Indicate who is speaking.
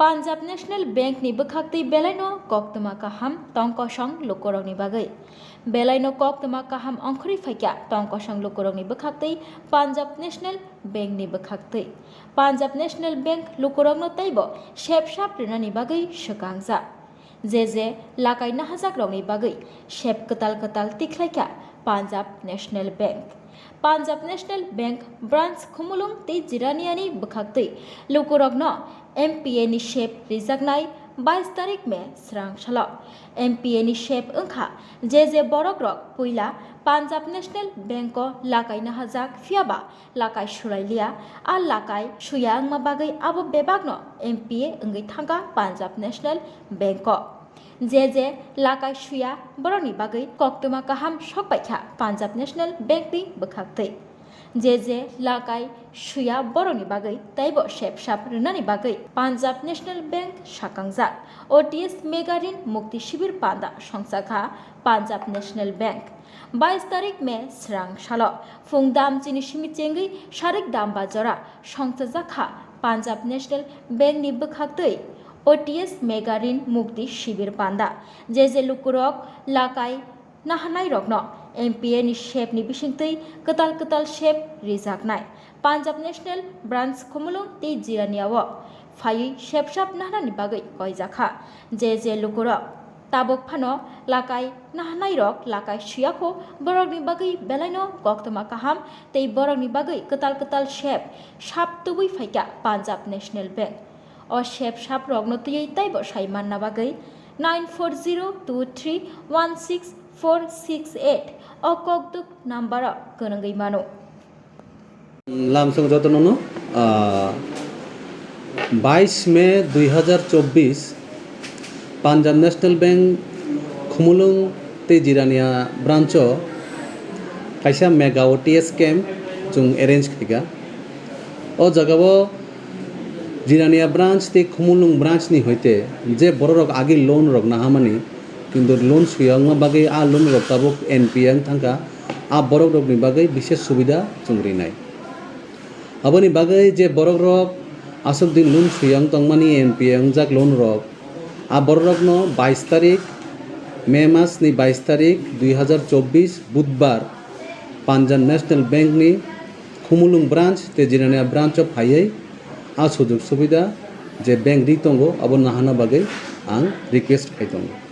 Speaker 1: Punjab national ব্যাংকনি বখাক্তি বেলাইন কক্তমা কাহাম তংকসং লোকরংনি বাগৈ বেলাইন কক্তমা কাহাম অংখরি ফাইকা তংকসং লোকরংনি বখাক্তি পাঞ্জাব ন্যাশনাল ব্যাংকনি বখাক্তি পাঞ্জাব ন্যাশনাল ব্যাংক লোকরংন তাইব সেবসাব ঋণানি বাগৈ সকাংজা জে জে লাকাই নাহাজাক রংনি বাগৈ সেপ কতাল কতাল তিখলাইকা Punjab national bank. Punjab national Punjab national bank branch ખુમુલુંગથી જીરાનિયાની વખતે લોકોરગ્ન એમપીએની શેપ રીઝગનાઈ বাইশ তারিখ মে স্রাং সাল এমপিএনি শেপ অংখা জে জে বরক রক পইলা পাঞ্জাব ন্যাশনাল ব্যাংক লাকাই না হাজাক ফিয়াবা, লাকাই সুরাইলিয়া আর লাকাই সুয়া বাগৈ আবো বেবাগন এমপিএ ওঙ্গৈ থাকা পাঞ্জাব ন্যাশনাল ব্যাংক। যে যে লাকা শুয়া বড়নি বাগৈ ককটমা কাহাম সক পাইখা পাঞ্জাব ন্যাশনাল ব্যাংক দি বখাক তৈ যে যে লাকাই শুয়া বড়নি বাগৈ তাইব সেব সাপ রুনানি বাগৈ পাঞ্জাব ন্যাশনাল ব্যাংক সাকাংজা। ওটিএস মেগা ঋণ মুক্তি শিবির পান্দা সংসাখা পাঞ্জাব ন্যাশনাল ব্যাংক। বাইশ তারিখ মে স্রাং সাল ফুং দাম চিনি সিমি চেঙ্গি সারেক দাম বাজরা সংসা জাখা পাঞ্জাব ন্যাশনাল ব্যাংক নিব্য খাকতৈ ઓટીએસ મેગારીન મુક્તિ શિબિર પાંદા જે જે લુકુરોક લાકાઈ નાહનાઈ રોકનો એમપીએની શેપની બિશિંગતઈ કતાલ કતાલ શેપ રિઝાકનાય পাঞ্জাব ন্যাশনাল ব্রাঞ্চ খমুলং তে জিরানিয়াব ফাই শেপসাপ নাহানানি বাগৈ কয়জাখা যে যে লুকুরক, তাবক ফানো, লাকাই, নাহানাই রক, লাকাই সুয়াখো বরকনি বাগৈ বেলাইনো, গক্তমা কাহাম, তেই বরকনি বাগৈ কতাল কতাল শেপ, সাপ তুবুই ফাইকা Punjab national bank. National bank अ शेप साब रग्न तुयै तैबो साइमानना बागै nine four zero two three one six four six eight अ ककदुक नाम्बारा गोनांगै मानो
Speaker 2: লামসং যতননো বাইশ মে দুই হাজার চব্বিশ পাঞ্জাব ন্যাশনাল ব্যাংক খুমুলুং তে জিরানিয়া ব্রাঞ্চ কাইসা মেগা ও টিএস কেম্প जों एरेन्ज खायगा ও জায়গাও জিরানিয়া ব্রাঞ্চ তে খুমুলুং ব্রাঞ্চ নি হইতে যে বড় রক আগে লোন রক না হামানি কিন্তু লোন সুয়াং বাগै আ লোন রক তাবক এনপিএং থাকা আ বড় রকনি বাগै বিশেষ সুবিধা जों রিনাই aboni bagai je borok rok asok din lun suyang tongmani npm jak loan rok a borok rok no বাইশ তারিখ, মে মাস ni বাইশ তারিখ দুই হাজার চব্বিশ বুধবার Punjab national bank ni Khumulung branch তে জিরানিয়া ব্রাঞ্চ of ফাইयै সুযোগ সুবিধা যে ব্যাংক রি tongo abo nahana bagai ang request khai tongo